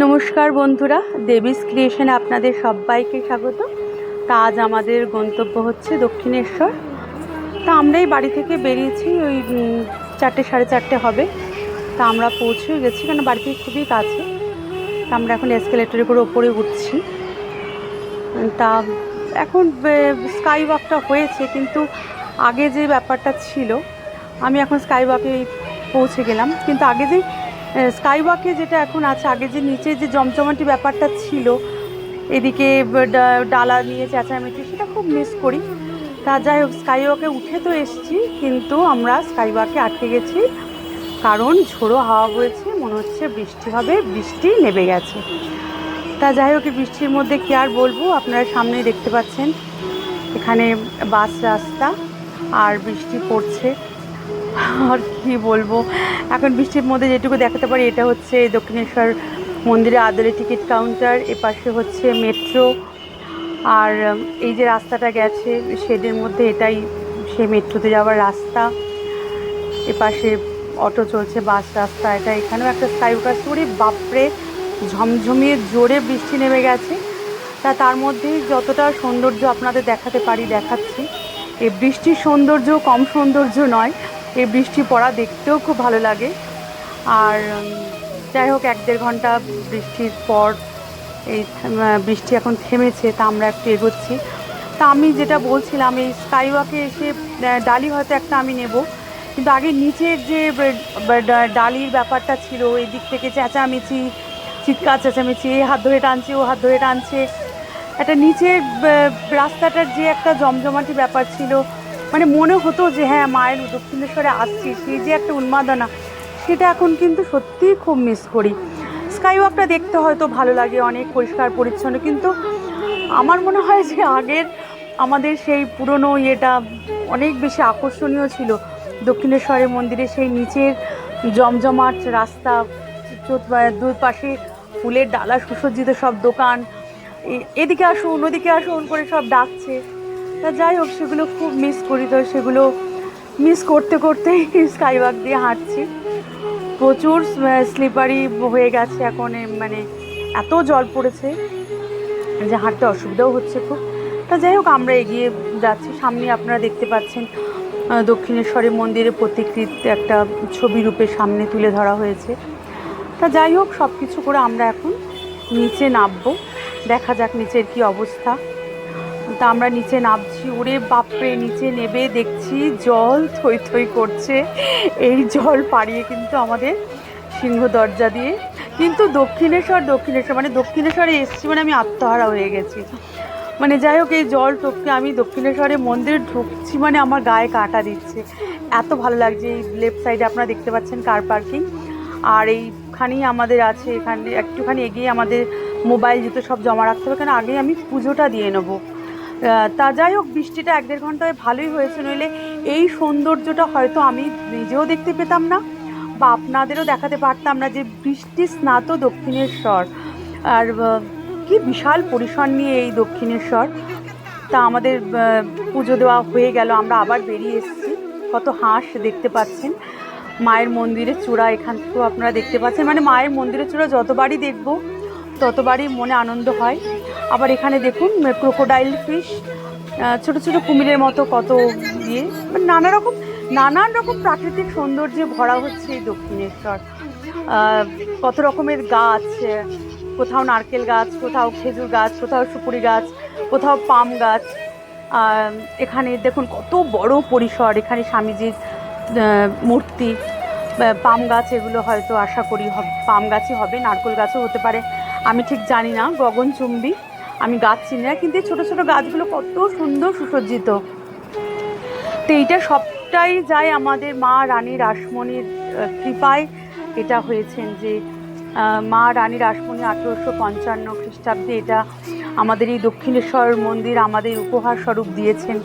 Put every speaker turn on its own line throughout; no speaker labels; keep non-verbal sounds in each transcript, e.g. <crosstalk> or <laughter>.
নমস্কার বন্ধুরা, দেবিস ক্রিয়েশনে আপনাদের সবাইকে স্বাগত। তা আজ আমাদের গন্তব্য হচ্ছে দক্ষিণেশ্বর। তা আমরাই বাড়ি থেকে বেরিয়েছি, ওই চারটে সাড়ে চারটে হবে। তা আমরা পৌঁছে গেছি কারণ বাড়ি থেকে খুবই কাছে। তা আমরা এখন এসকেলেটরে করে ওপরে উঠছি। তা এখন স্কাই ওয়াকটা হয়েছে, কিন্তু আগে যে ব্যাপারটা ছিল, আমি এখন স্কাই ওয়াকে পৌঁছে গেলাম। কিন্তু আগে যে স্কাই ওয়াকে যেটা এখন আছে, আগে যে নিচে যে জমজমাটি ব্যাপারটা ছিল, এদিকে ডালা নিয়ে চেঁচামেচি, সেটা খুব মিস করি। তা যাই হোক স্কাই ওয়াকে উঠে তো এসেছি, কিন্তু আমরা স্কাই ওয়াকে আটকে গেছি, কারণ ঝোড়ো হাওয়া হয়েছে মনে হচ্ছে বৃষ্টি হবে, বৃষ্টি নেমে গেছে। তা যাই হোক বৃষ্টির মধ্যে কি আর বলব, আপনারা সামনেই দেখতে পাচ্ছেন, এখানে বাস রাস্তা, আর বৃষ্টি পড়ছে। আর কি বলব? এখন বৃষ্টির মধ্যে যেটুকু দেখাতে পারি, এটা হচ্ছে দক্ষিণেশ্বর মন্দিরে আদলে টিকিট কাউন্টার এপাশে হচ্ছে মেট্রো। আর এই যে রাস্তাটা গেছে, শেডের মধ্যে এটাই সে মেট্রোতে যাওয়ার রাস্তা। এপাশে অটো চলছে, বাস রাস্তা, এটা এখানেও একটা স্কাই ওয়াকার করে বাপরে, ঝমঝমিয়ে জোরে বৃষ্টি নেমে গেছে। তা তার মধ্যেই যতটা সৌন্দর্য আপনাদের দেখাতে পারি, দেখাচ্ছি। এই বৃষ্টির সৌন্দর্য কম সৌন্দর্য নয় এই বৃষ্টি পড়া দেখতেও খুব ভালো লাগে। আর যাই হোক, এক দেড় ঘণ্টা বৃষ্টির পর এই বৃষ্টি এখন থেমেছে, তা আমরা একটু এগোচ্ছি। তা আমি যেটা বলছিলাম, এই স্কাই ওয়াকে এসে ডালি হয়তো একটা আমি নেব। কিন্তু আগে নিচের যে ডালির ব্যাপারটা ছিল, এই দিক থেকে চেঁচামেচি, চিৎকার চেঁচামেচি এ হাত ধরে টানছে, ও হাত ধরে টানছে। একটা নিচের রাস্তাটার যে একটা জমজমাটি ব্যাপার ছিল মানে মনে হতো যে হ্যাঁ মায়ের দক্ষিণেশ্বরে আসছি, সেই যে একটা উন্মাদনা, সেটা এখন কিন্তু সত্যিই খুব মিস করি। স্কাই ওয়াকটা দেখতে হয়তো ভালো লাগে, অনেক পরিষ্কার, পরিচ্ছন্ন, কিন্তু আমার মনে হয় যে, আগের আমাদের সেই পুরনো ইয়েটা অনেক বেশি আকর্ষণীয় ছিল। দক্ষিণেশ্বরের মন্দিরে সেই নিচের জমজমাট রাস্তা চো- দুই পাশে ফুলের ডালা, সুসজ্জিত সব দোকান এদিকে আসুন, ওদিকে আসুন করে সব ডাকছে। তা যাই হোক সেগুলো খুব মিস করি তো সেগুলো মিস করতে করতেই স্কাই ওয়াক দিয়ে হাঁটছি। প্রচুর স্লিপারি হয়ে গেছে এখন মানে এত জল পড়েছে যে হাঁটতে অসুবিধাও হচ্ছে খুব। তা যাই হোক আমরা এগিয়ে যাচ্ছি সামনে আপনারা দেখতে পাচ্ছেন আহ, দক্ষিণেশ্বরের মন্দিরের প্রতিকৃত একটা ছবি রূপে সামনে তুলে ধরা হয়েছে। তা যাই হোক সব কিছু করে আমরা এখন নিচে নামবো দেখা যাক নিচের কি অবস্থা। তা আমরা নিচে নামছি। ওরে বাপরে, নিচে নেবে দেখছি জল থই থই করছে। এই জল পাড়িয়ে কিন্তু আমাদের সিংহ দরজা দিয়ে। কিন্তু দক্ষিণেশ্বর দক্ষিণেশ্বর মানে দক্ষিণেশ্বরে এসছি মানে আমি আত্মহারা হয়ে গেছি। মানে যাই হোক, এই জল টপকে আমি দক্ষিণেশ্বরে মন্দিরে ঢুকছি মানে আমার গায়ে কাটা দিচ্ছে। এত ভালো লাগছে এই লেফট সাইডে আপনারা দেখতে পাচ্ছেন কার পার্কিং আর এইখানেই আমাদের আছে এখানে, একটুখানি এগিয়ে আমাদের মোবাইল জুতো সব জমা রাখতে হবে, কারণ আগেই আমি পুজোটা দিয়ে নেব। তা যাই হোক, বৃষ্টিটা এক দেড় ঘন্টায় ভালোই হয়েছে, নইলে এই সৌন্দর্যটা হয়তো আমি নিজেও দেখতে পেতাম না বা আপনাদেরও দেখাতে পারতাম না যে বৃষ্টি স্নাত দক্ষিণেশ্বর। আর কি বিশাল পরিসর নিয়ে এই দক্ষিণেশ্বর। তা আমাদের পুজো দেওয়া হয়ে গেল, আমরা আবার বেরিয়ে এসেছি। কত হাঁস দেখতে পাচ্ছেন। মায়ের মন্দিরের চূড়া এখান থেকেও আপনারা দেখতে পাচ্ছেন। মানে মায়ের মন্দিরের চূড়া যতবারই দেখব, ততবারই মনে আনন্দ হয়। আবার এখানে দেখুন ক্রোকোডাইল ফিশ ছোট ছোট কুমিরের মতো কত দিয়ে মানে নানা রকম, নানান রকম প্রাকৃতিক সৌন্দর্যে ভরা হচ্ছে এই দক্ষিণেশ্বর। কত রকমের গাছ, কোথাও নারকেল গাছ, কোথাও খেজুর গাছ, কোথাও সুপুরি গাছ, কোথাও পাম গাছ। এখানে দেখুন কত বড় পরিসর, এখানে স্বামীজির মূর্তি পাম গাছ এগুলো হয়তো আশা করি পাম গাছই হবে, নারকেল গাছও হতে পারে। আমি ঠিক জানি না, গগনচুম্বী। আমি গাছ চিনি না, কিন্তু এই ছোটো ছোটো গাছগুলো কত সুন্দর সুসজ্জিত। তো এইটা সবটাই যায় আমাদের মা রানী রাসমণির কৃপায়। এটা হয়েছেন যে মা রানী রাসমণি আঠেরোশো পঞ্চান্ন খ্রিস্টাব্দে এটা আমাদের এই দক্ষিণেশ্বর মন্দির আমাদের উপহার স্বরূপ দিয়েছেন।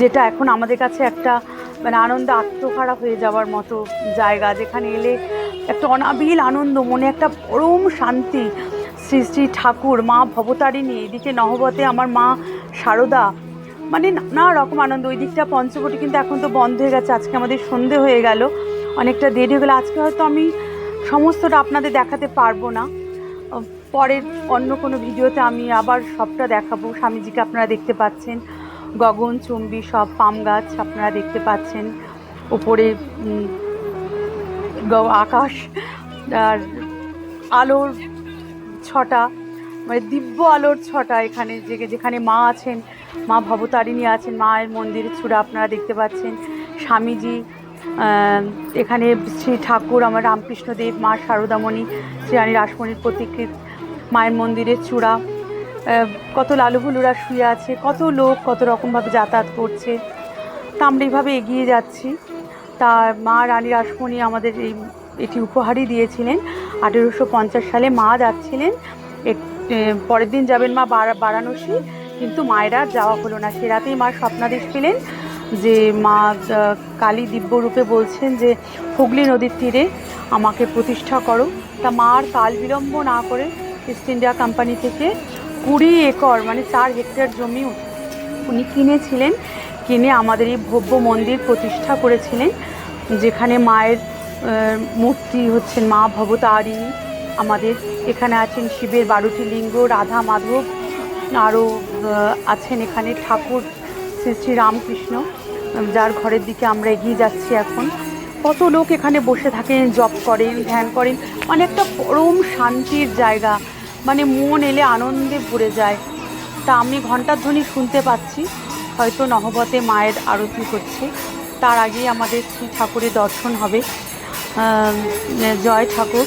যেটা এখন আমাদের কাছে একটা মানে আনন্দ আত্মহারা হয়ে যাওয়ার মতো জায়গা, যেখানে এলে একটা অনাবিল আনন্দ, মনে একটা পরম শান্তি শ্রী শ্রী ঠাকুর, মা ভবতারিণী, এদিকে নহবতে আমার মা সারদা। মানে নানা রকম আনন্দ ওই দিকটা পঞ্চবটি কিন্তু এখন তো বন্ধ হয়ে গেছে, আজকে আমাদের সন্ধে হয়ে গেল, অনেকটা দেরি হয়ে গেলো। আজকে হয়তো আমি সমস্তটা আপনাদের দেখাতে পারব না। পরের অন্য কোনো ভিডিওতে আমি আবার সবটা দেখাবো। স্বামীজিকে আপনারা দেখতে পাচ্ছেন, গগন, চুম্বি, সব পাম গাছ আপনারা দেখতে পাচ্ছেন। উপরে আকাশ, আর আলোর ছটা মানে দিব্য আলোর ছটা এখানে যে, যেখানে মা আছেন, মা ভবতারিণী আছেন, মায়ের মন্দিরের চূড়া আপনারা দেখতে পাচ্ছেন। স্বামীজি এখানে শ্রী ঠাকুর, আমার রামকৃষ্ণদেব, মা শারদামণি শ্রী রানী রাসমণির প্রতিকৃত মায়ের মন্দিরের চূড়া। কত লালুহুলুরা শুয়ে আছে, কত লোক কত রকমভাবে যাতায়াত করছে। তা আমরা এইভাবে এগিয়ে যাচ্ছি। তা মা রানী রাসমণি আমাদের এই এটি উপহারই দিয়েছিলেন। আঠেরোশো পঞ্চাশ সালে মা যাচ্ছিলেন। পরের দিন যাবেন মা বারা- বারাণসী। কিন্তু মায়ের আর যাওয়া হলো না। সে রাতেই মা স্বপ্নাদেশ পেলেন যে মা কালী দিব্যরূপে বলছেন যে, হুগলি নদীর তীরে আমাকে প্রতিষ্ঠা করো। তা মা আর কাল বিলম্ব না করে ইস্ট ইন্ডিয়া কোম্পানি থেকে কুড়ি একর মানে চার হেক্টর জমি উনি কিনেছিলেন। কিনে আমাদের এই ভব্য মন্দির প্রতিষ্ঠা করেছিলেন, যেখানে মায়ের মূর্তি হচ্ছেন মা ভবতারিণী আমাদের এখানে আছেন শিবের বারোটি লিঙ্গ, রাধা মাধব, আরও আছেন এখানে ঠাকুর শ্রী শ্রী রামকৃষ্ণ, যার ঘরের দিকে আমরা এগিয়ে যাচ্ছি এখন। কত লোক এখানে বসে থাকেন, জপ করেন, ধ্যান করেন। মানে একটা পরম শান্তির জায়গা। মানে মন এলে আনন্দে ভরে যায়। তা আমি ঘণ্টার ধ্বনি শুনতে পাচ্ছি। হয়তো নহবতে মায়ের আরতি হচ্ছে। তার আগেই আমাদের শ্রী ঠাকুরের দর্শন হবে। জয় ঠাকুর।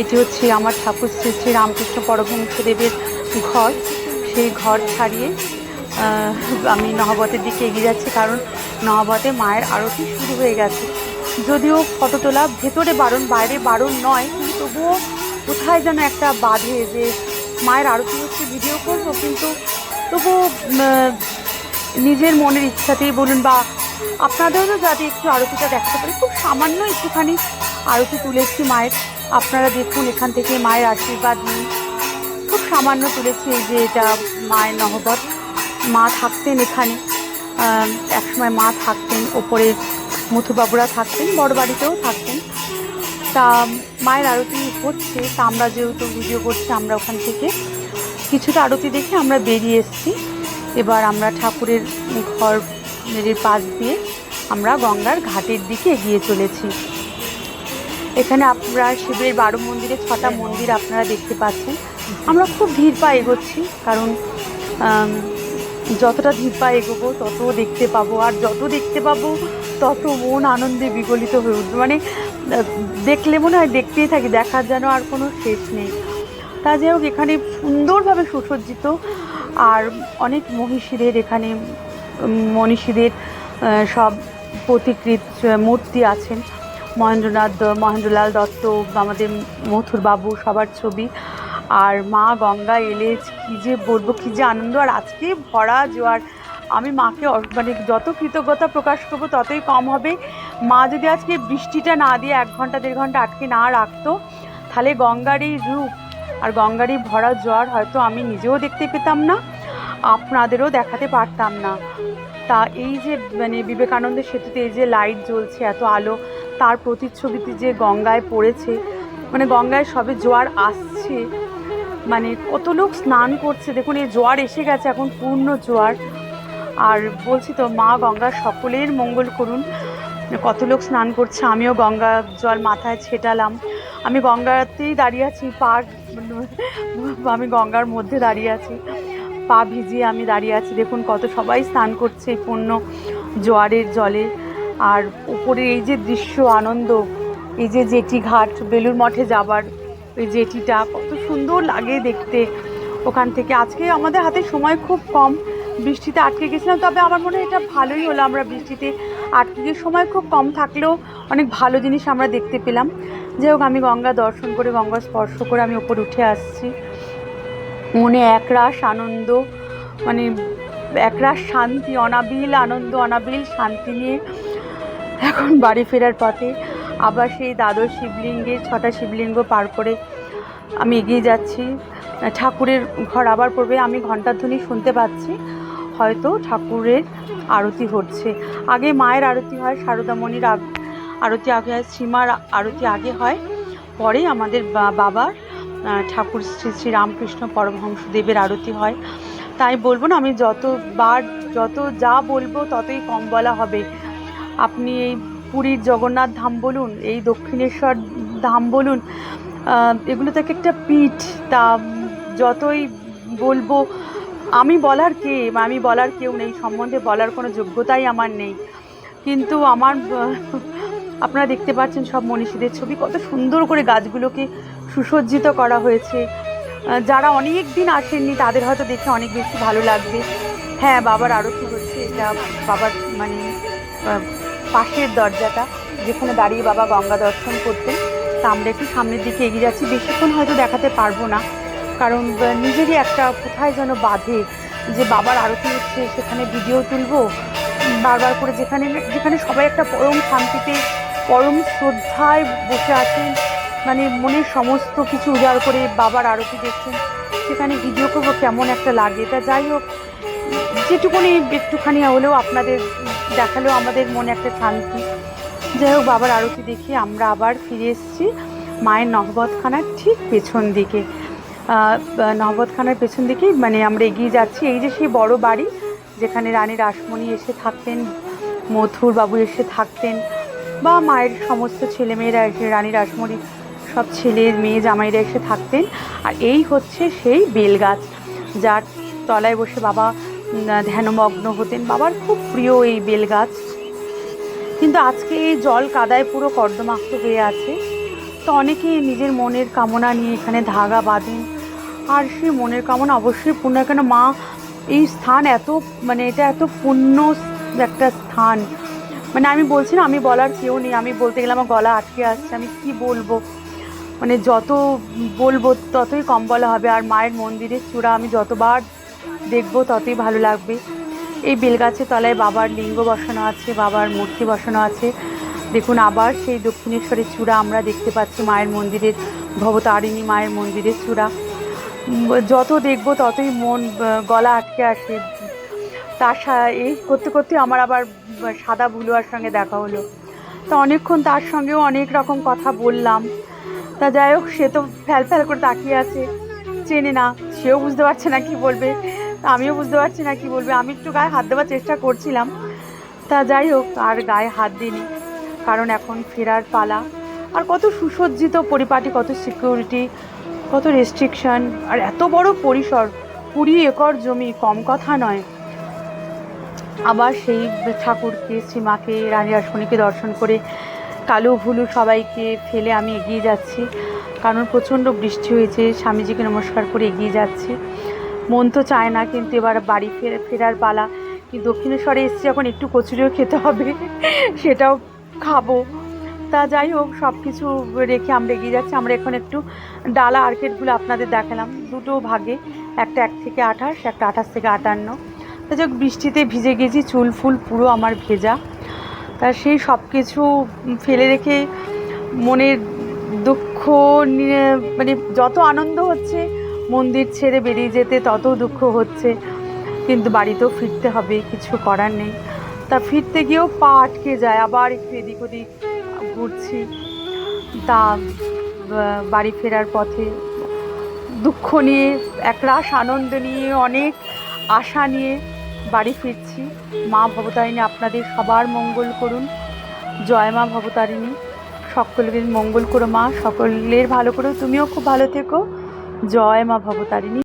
এটি হচ্ছে আমার ঠাকুর শ্রী শ্রী রামকৃষ্ণ পরমহংসদেবের ঘর। সেই ঘর ছাড়িয়ে আমি নহবতের দিকে এগিয়ে যাচ্ছি কারণ নহবতে মায়ের আরতি শুরু হয়ে গেছে। যদিও ফটো তোলা ভেতরে বারণ, বাইরে বারণ নয়, কিন্তু তবুও কোথায় যেন একটা বাধে যে মায়ের আরতি হচ্ছে ভিডিও করব, কিন্তু তবুও নিজের মনের ইচ্ছাতেই বলুন বা আপনাদেরও যাতে একটু আরতিটা দেখাতে পারি। খুব সামান্য একটুখানি আরতি তুলেছি মায়ের। আপনারা দেখুন, এখান থেকে মায়ের আশীর্বাদ নিন। খুব সামান্য তুলেছি এই যে এটা মায়ের নহবত। মা থাকতেন এখানে। একসময় মা থাকতেন, ওপরে মথুবাবুরা থাকতেন, বড় বাড়িতেও থাকতেন। তা মায়ের আরতি হচ্ছে, তা আমরা যেহেতু ভিডিও করছি, আমরা ওখান থেকে কিছুটা আরতি দেখে আমরা বেরিয়ে এসেছি। এবার আমরা ঠাকুরের ঘর পাশ দিয়ে আমরা গঙ্গার ঘাটের দিকে এগিয়ে চলেছি। এখানে আপনারা শিবের বারো মন্দিরে ছটা মন্দির আপনারা দেখতে পাচ্ছেন। আমরা খুব ধীর পা এগোচ্ছি, কারণ যতটা ধীর পা এগোবো তত দেখতে পাবো, আর যত দেখতে পাবো তত মন আনন্দে বিগলিত হয়ে উঠবে। মানে দেখলে মনে হয় দেখতেই থাকি, দেখার যেন আর কোনো শেষ নেই। তা যাই হোক, এখানে সুন্দরভাবে সুসজ্জিত, আর অনেক মহিষীদের এখানে মনীষীদের সব প্রতিকৃত মূর্তি আছেন। মহেন্দ্রনাথ, মহেন্দ্রলাল দত্ত, আমাদের মথুর বাবু, সবার ছবি। আর মা গঙ্গা এলে কী যে বলব, কী যে আনন্দ। আর আজকে ভরা জোয়ার। আমি মাকে মানে যত কৃতজ্ঞতা প্রকাশ করব, ততই কম হবে। মা যদি আজকে বৃষ্টিটা না দিয়ে এক ঘণ্টা, দেড় ঘণ্টা আটকে না রাখতো, তাহলে গঙ্গার এই রূপ আর গঙ্গার এই ভরা জোয়ার হয়তো আমি নিজেও দেখতে পেতাম না, আপনাদেরও দেখাতে পারতাম না। তা এই যে মানে বিবেকানন্দ সেতুতে এই যে লাইট জ্বলছে, এত আলো তার প্রতিচ্ছবিতে যে গঙ্গায় পড়েছে মানে গঙ্গায় সবে জোয়ার আসছে মানে কত লোক স্নান করছে, দেখুন এই জোয়ার এসে গেছে, এখন পূর্ণ জোয়ার। আর বলছি তো, মা গঙ্গার সকলের মঙ্গল করুন। কত লোক স্নান করছে, আমিও গঙ্গা জল মাথায় ছেটালাম। আমি গঙ্গাতেই দাঁড়িয়ে আছি, পা <laughs> আমি গঙ্গার মধ্যে দাঁড়িয়ে আছি। পা ভিজিয়ে আমি দাঁড়িয়ে আছি, দেখুন কত সবাই স্নান করছে পূর্ণ জোয়ারের জলে। আর উপরে এই যে দৃশ্য, আনন্দ, এই যে জেটি ঘাট বেলুর মঠে যাবার ওই জেটিটা, কত সুন্দর লাগে দেখতে ওখান থেকে। আজকে আমাদের হাতে সময় খুব কম, বৃষ্টিতে আটকে গেছিলাম, তবে আমার মনে হয় এটা ভালোই হলো আমরা বৃষ্টিতে আটকে গিয়ে সময় খুব কম থাকলেও অনেক ভালো জিনিস আমরা দেখতে পেলাম। যাই হোক, আমি গঙ্গা দর্শন করে, গঙ্গা স্পর্শ করে আমি ওপরে উঠে আসছি। মনে একরাশ আনন্দ মানে একরাশ শান্তি, অনাবিল আনন্দ, অনাবিল শান্তি নিয়ে এখন বাড়ি ফেরার পথে আবার সেই দ্বাদশ শিবলিঙ্গের ছটা শিবলিঙ্গ পার করে আমি এগিয়ে যাচ্ছি। ঠাকুরের ঘর আবার পড়বে, আমি ঘণ্টার ধ্বনি শুনতে পাচ্ছি, হয়তো ঠাকুরের আরতি হচ্ছে। আগে মায়ের আরতি হয় শারদামণির আরতি আগে হয় শ্রীমার আরতি আগে হয়। পরেই আমাদের বাবার ঠাকুর শ্রী শ্রী রামকৃষ্ণ পরমহংসদেবের আরতি হয়। তাই বলব না, আমি যতবার, যত যা বলব ততই কম বলা হবে। আপনি এই পুরীর জগন্নাথ ধাম বলুন, এই দক্ষিণেশ্বর ধাম বলুন এগুলো থেকে একটা পিঠ। তা যতই বলব, আমি বলার কে? আমি বলার কেউ নেই, সম্বন্ধে বলার কোনো যোগ্যতাই আমার নেই। কিন্তু আমার আপনারা দেখতে পাচ্ছেন সব মনীষীদের ছবি, কত সুন্দর করে গাছগুলোকে সুসজ্জিত করা হয়েছে। যারা অনেক দিন আসেননি, তাদের হয়তো দেখে অনেক বেশি ভালো লাগবে। হ্যাঁ বাবার আরতি হচ্ছে, এটা বাবার মানে পাশের দরজাটা, যেখানে দাঁড়িয়ে বাবা গঙ্গা দর্শন করতেন। তা আমরা একটু সামনের দিকে এগিয়ে যাচ্ছি। বেশিক্ষণ হয়তো দেখাতে পারব না, কারণ নিজেরই একটা কোথায় যেন বাঁধে যে বাবার আরতি হচ্ছে, সেখানে ভিডিও তুলবো। বারবার করে যেখানে যেখানে সবাই একটা পরম শান্তিতে, পরম শ্রদ্ধায় বসে আছেন মানে মনের সমস্ত কিছু উজাড় করে বাবার আরতি দেখছেন, সেখানে ভিডিও করব, কেমন একটা লাগে। তা যাই হোক, যেটুকুনি একটুখানি হলেও আপনাদের দেখালেও আমাদের মনে একটা শান্তি। যাই হোক, বাবার আরতি দেখে আমরা আবার ফিরে এসেছি মায়ের নহবতখানার ঠিক পেছন দিকে। নহবতখানার পেছন দিকেই মানে আমরা এগিয়ে যাচ্ছি। এই যে সেই বড় বাড়ি, যেখানে রানী রাসমণি এসে থাকতেন মথুর বাবু এসে থাকতেন, বা মায়ের সমস্ত ছেলেমেয়েরা এসে, রানী রাসমণি সব ছেলে, মেয়ে, জামাইরা এসে থাকতেন। আর এই হচ্ছে সেই বেলগাছ, যার তলায় বসে বাবা ধ্যানমগ্ন হতেন। বাবার খুব প্রিয় এই বেলগাছ। কিন্তু আজকে এই জল কাদায় পুরো কর্দমাক্ত হয়ে আছে। তো অনেকেই নিজের মনের কামনা নিয়ে এখানে ধাগা বাঁধেন। আর সেই মনের কামনা অবশ্যই পূর্ণ কেন মা এই স্থান এত মানে এটা এত পুণ্য একটা স্থান। মানে আমি বলছি না, আমি বলার কেউ নেই। আমি বলতে গেলে আমার গলা আটকে আসছে। আমি কি বলব? মানে যত বলব, ততই কম বলা হবে। আর মায়ের মন্দিরের চূড়া আমি যতবার দেখব, ততই ভালো লাগবে। এই বেলগাছের তলায় বাবার লিঙ্গ বসানো আছে, বাবার মূর্তি বসানো আছে। দেখুন, আবার সেই দক্ষিণেশ্বরের চূড়া আমরা দেখতে পাচ্ছি, মায়ের মন্দিরের, ভবতারিণী মায়ের মন্দিরের চূড়া। যত দেখব, ততই মন গলা আটকে আসে তার এই করতে করতে আমার আবার সাদা বুলুয়ার সঙ্গে দেখা হলো। তা অনেকক্ষণ তার সঙ্গেও অনেক রকম কথা বললাম। তা যাই হোক, সে তো ফ্যাল ফ্যাল করে তাকিয়ে আছে। চেনে না, সেও বুঝতে পারছে না কি বলবে। আমিও বুঝতে পারছি না কি বলবে। আমি একটু গায়ে হাত দেওয়ার চেষ্টা করছিলাম। তা যাই হোক, আর গায়ে হাত দিইনি। কারণ এখন ফেরার পালা। আর কত সুসজ্জিত পরিপাটি, কত সিকিউরিটি কত রেস্ট্রিকশন আর এত বড় পরিসর। কুড়ি একর জমি কম কথা নয়। আবার সেই ঠাকুরকে শ্রীমাকে রানী রাসমণিকে দর্শন করে কালো ভুলু সবাইকে ফেলে আমি এগিয়ে যাচ্ছি। কারণ প্রচণ্ড বৃষ্টি হয়েছে, স্বামীজিকে নমস্কার করে এগিয়ে যাচ্ছি। মন তো চায় না, কিন্তু এবার বাড়ি ফের, ফেরার পালা। কিন্তু দক্ষিণেশ্বরে এসেছি এখন একটু কচুরিও খেতে হবে, সেটাও খাব। তা যাই হোক সব কিছু রেখে আমরা এগিয়ে যাচ্ছি। আমরা এখন একটু ডালা আর্কেটগুলো আপনাদের দেখালাম। দুটো ভাগে, একটা এক থেকে আঠাশ, একটা আঠাশ থেকে আটান্ন। তা যাক বৃষ্টিতে ভিজে গেছি, চুল ফুল পুরো আমার ভেজা। তা সেই সব কিছু ফেলে রেখে মনের দুঃখ, নিয়ে মানে যত আনন্দ হচ্ছে মন্দির ছেড়ে বেরিয়ে যেতে তত দুঃখ হচ্ছে। কিন্তু বাড়িতেও ফিরতে হবে, কিছু করার নেই। তা ফিরতে গিয়েও পা আটকে যায়, আবার একটু এদিক ওদিক ঘুরছি। তা বাড়ি ফেরার পথে দুঃখ নিয়ে, একরাশ আনন্দ নিয়ে, অনেক আশা নিয়ে বাড়ি ফিরছি। মা ভবতারিণী, আপনাদের সবার মঙ্গল করুন। জয় মা ভবতারিণী। সকলের মঙ্গল করো মা, সকলের ভালো করো। তুমিও খুব ভালো থেকো। জয় মা ভবতারিণী।